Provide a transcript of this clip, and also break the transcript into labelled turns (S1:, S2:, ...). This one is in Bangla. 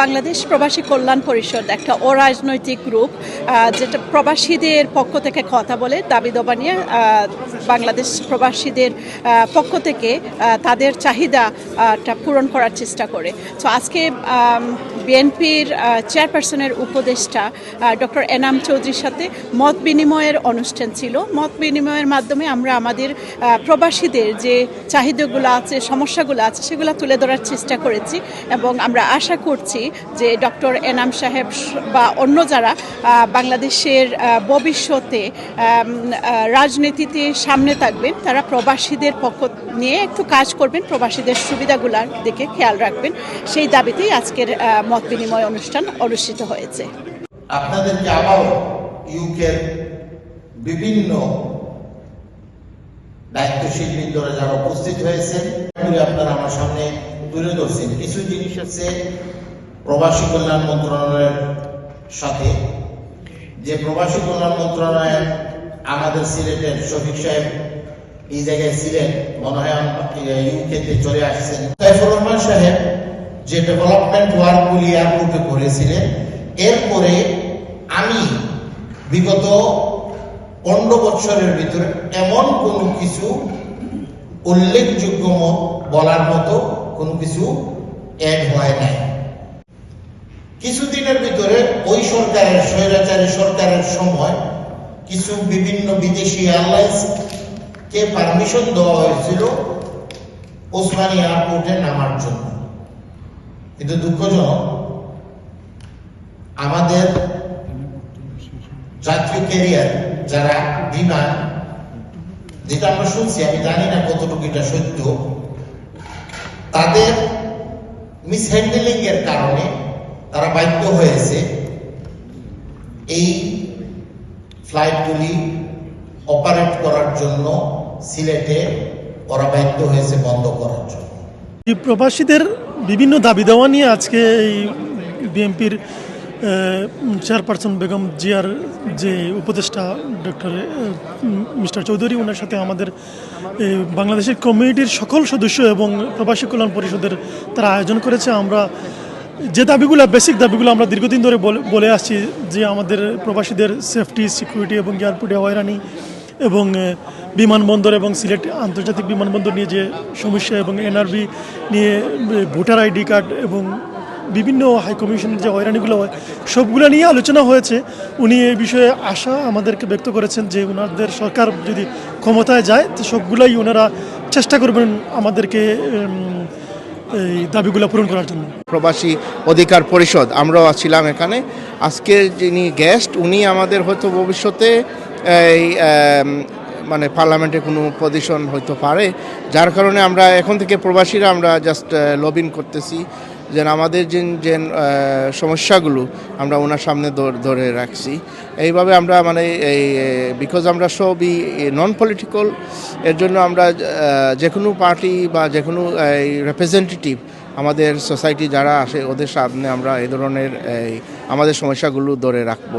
S1: বাংলাদেশ প্রবাসী কল্যাণ পরিষদ একটা অরাজনৈতিক গ্রুপ যেটা প্রবাসীদের পক্ষ থেকে কথা বলে, দাবি দাবা নিয়ে বাংলাদেশ প্রবাসীদের পক্ষ থেকে তাদের চাহিদাটা পূরণ করার চেষ্টা করে। তো আজকে বিএনপির চেয়ারপারসনের উপদেষ্টা ডক্টর এনাম চৌধুরীর সাথে মত বিনিময়ের অনুষ্ঠান ছিল। মত বিনিময়ের মাধ্যমে আমরা আমাদের প্রবাসীদের যে চাহিদাগুলো আছে, সমস্যাগুলো আছে, সেগুলো তুলে ধরার চেষ্টা করেছি এবং আমরা আশা করছি যে ডক্টর এনাম সাহেব বা অন্য যারা বাংলাদেশের ভবিষ্যতে রাজনীতিতে সামনে থাকবেন, তারা প্রবাসীদের পক্ষ নিয়ে একটু কাজ করবেন, প্রবাসীদের সুবিধাগুলার দিকে খেয়াল রাখবেন। সেই দাবিতেই আজকের মত বিনিময় অনুষ্ঠান অনুষ্ঠিত হয়েছে।
S2: আপনাদেরকে আবারও ইউকের বিভিন্ন দায়িত্বশীল বৃন্দরা যারা উপস্থিত হয়েছেন আপনারা আমার সামনে কিছু জিনিস আছে প্রবাসী কল্যাণ মন্ত্রণালয়ের সাথে। যে প্রবাসী কল্যাণ মন্ত্রণালয় আমাদের সিলেটের শফিক সাহেব এই জায়গায় ছিলেন, মনে হয় ইউকেতে চলে আসছেন। সাইফুর রহমান সাহেব যে ডেভেলপমেন্ট ওয়ার্কগুলি এয়ারপোর্টে করেছিলেন, এরপরে আমি বিগত পনেরো বছরের ভিতরে এমন কোনো কিছু উল্লেখযোগ্য বলার মতো কোনো কিছু অ্যাড হয় নাই। কিছুদিনের ভিতরে ওই সরকারের স্বৈরাচারী সরকারের সময় কিছু বিভিন্ন বিদেশি এয়ারলাইন্স কে পারমিশন দেওয়া হয়েছিল ওসমানী এয়ারপোর্টে নামার জন্য। কিন্তু দুঃখজনক, আমাদের যাত্রী ক্যারিয়ার যারা বিমান যেটা আমরা শুনছি, আমি জানি না কতটুকু এটা সত্য, তাদের মিসহ্যান্ডেলিং এর কারণে তারা হয়েছে এই ফ্লাইটগুলি অপারেট করার জন্য সিলেটে ওরা হয়েছে বন্ধ করার জন্য।
S3: প্রবাসীদের বিভিন্ন দাবি দেওয়া নিয়ে আজকে এই বিএনপির চেয়ারপারসন বেগম জিয়ার যে উপদেষ্টা ডক্টর মিস্টার চৌধুরী ওনার সাথে আমাদের বাংলাদেশের কমিউনিটির সকল সদস্য এবং প্রবাসী কল্যাণ পরিষদের তারা আয়োজন করেছে। আমরা যে দাবিগুলো বেসিক দাবিগুলো আমরা দীর্ঘদিন ধরে বলে- আসছি যে আমাদের প্রবাসীদের সেফটি সিকিউরিটি এবং এয়ারপোর্টে হয়রানি এবং বিমানবন্দর এবং সিলেট আন্তর্জাতিক বিমানবন্দর নিয়ে যে সমস্যা এবং এনআরবি নিয়ে ভোটার আইডি কার্ড এবং বিভিন্ন হাই কমিশনের যে হয়রানিগুলো হয়, সবগুলো নিয়ে আলোচনা হয়েছে। উনি এই বিষয়ে আশা আমাদেরকে ব্যক্ত করেছেন যে ওনাদের সরকার যদি ক্ষমতায় যায়, তো সবগুলোই ওনারা চেষ্টা করবেন আমাদেরকে এই দাবিগুলো পূরণ করার জন্য।
S4: প্রবাসী অধিকার পরিষদ, আমরাও ছিলাম এখানে। আজকের যিনি গেস্ট উনি আমাদের হয়তো ভবিষ্যতে এই মানে পার্লামেন্টে কোনো পজিশন হইতে পারে। যার কারণে আমরা এখন থেকে প্রবাসীরা আমরা জাস্ট লবিন করতেছি। যেন আমাদের যে যে সমস্যাগুলো আমরা ওনার সামনে ধরে রাখছি। এইভাবে আমরা মানে এই বিকজ আমরা সবই নন পলিটিক্যাল এর জন্য আমরা যে কোনো পার্টি বা যে কোনো রিপ্রেজেন্টেটিভ আমাদের সোসাইটি যারা আসে, ওদের সামনে আমরা এই ধরনের আমাদের সমস্যাগুলো ধরে রাখব।